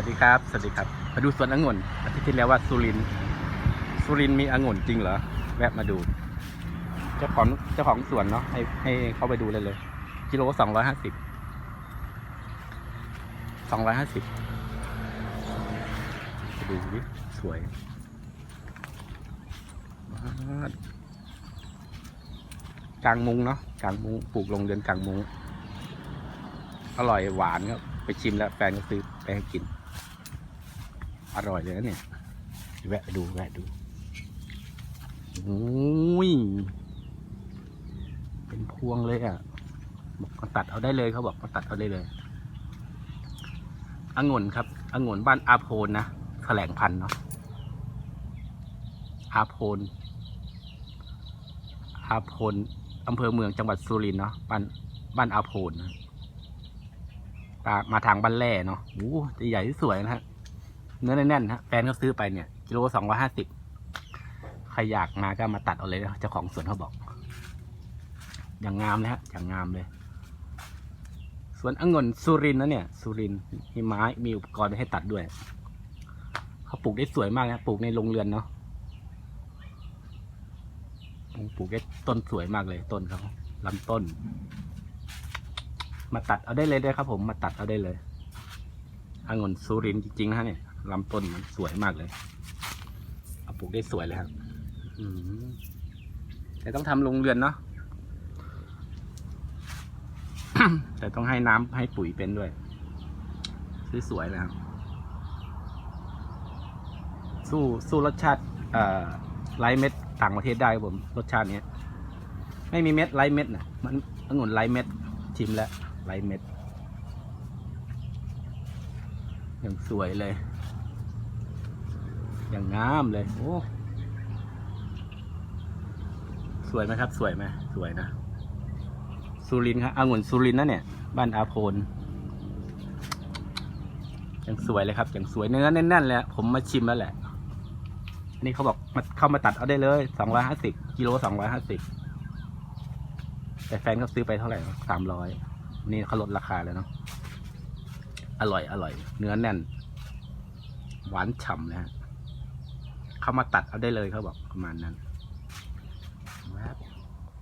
วัสดีครับ สวัสดีครับ มาดูสวนองุ่นอาทิตย์ที่แล้วว่าสุรินสุรินมีองุ่นจริงเหรอ แวะมาดู เจ้าของเจ้าของสวนเนาะ ให้ให้เข้าไปดูเลยเลย กิโลสองร้อยห้าสิบ สองร้อยห้าสิบดูดิสวย กลางมุงเนาะ กลางมุงปลูกลงเรือนกลางมุง อร่อยหวานครับไปชิมแล้วแฟนก็ซื้อไปให้กิน อร่อยเลยนะเนี่ย แวะดูแวะดูโอ้ยเป็นพวงเลยอะบอกมาตัดเอาได้เลยเขาบอกมาตัดเอาได้เลยองุ่นครับองุ่นบ้านอาโพนนะแถลงพันเนาะอาโพนอาโพนอำเภอเมืองจังหวัดสุรินทร์เนาะบ้านบ้านอาโพนนะ มาทางบ้านแร่เนาะโอ้จะใหญ่ที่สวยนะฮะ เนื้อแน่นๆฮะแฟนเขาซื้อไปเนี่ยกิโลสองร้อยห้าสิบใครอยากมาก็มาตัดเอาเลยนะเจ้าของสวนเขาบอก อย่างงามเลยฮะอย่างงามเลยสวนองุ่นสุรินนะเนี่ย สุรินมีไม้มีอุปกรณ์ให้ตัดด้วย เขาปลูกได้สวยมากนะปลูกในโรงเรือนเนาะปลูกได้ต้นสวยมากเลยต้นเขาลำต้น มาตัดเอาได้เลยได้ครับ ผมมาตัดเอาได้เลยองุ่นสุรินทร์จริงๆนะฮะเนี่ยลำต้นมันสวยมากเลยเอาปลูกได้สวยเลยครับแต่ต้องทำโรงเรือนเนาะแต่ต้องให้น้ำให้ปุ๋ยเป็นด้วยซื้อสวยๆนะครับสู้สู้รสชาติไร้เม็ดต่างประเทศได้ครับผมรสชาตินี้ไม่มีเม็ดไร้เม็ดนะมันองุ่นไร้เม็ดชิมแล้ว ไรเม็ดอย่างสวยเลย อย่างงามเลย โอ้สวยไหมครับ สวยไหมสวยนะสุรินครับอางุ่นสุรินนะเนี่ย บ้านอาโพนยังสวยเลยครับอย่างสวยเนื้อแน่นๆเลยผมมาชิมแล้วแหละน,นี่เขาบอกมาเข้ามาตัดเอาได้เลยสองร้อยห้าสิบกิโลสองร้อยห้าสิบแต่แฟนเขาซื้อไปเท่าไหร่สามร้อย นี่เขาลดราคาแล้วเนาะ อร่อย อร่อย เนื้อแน่น หวานฉ่ำนะฮะ เข้ามาตัดเอาได้เลยเขาบอกประมาณนั้น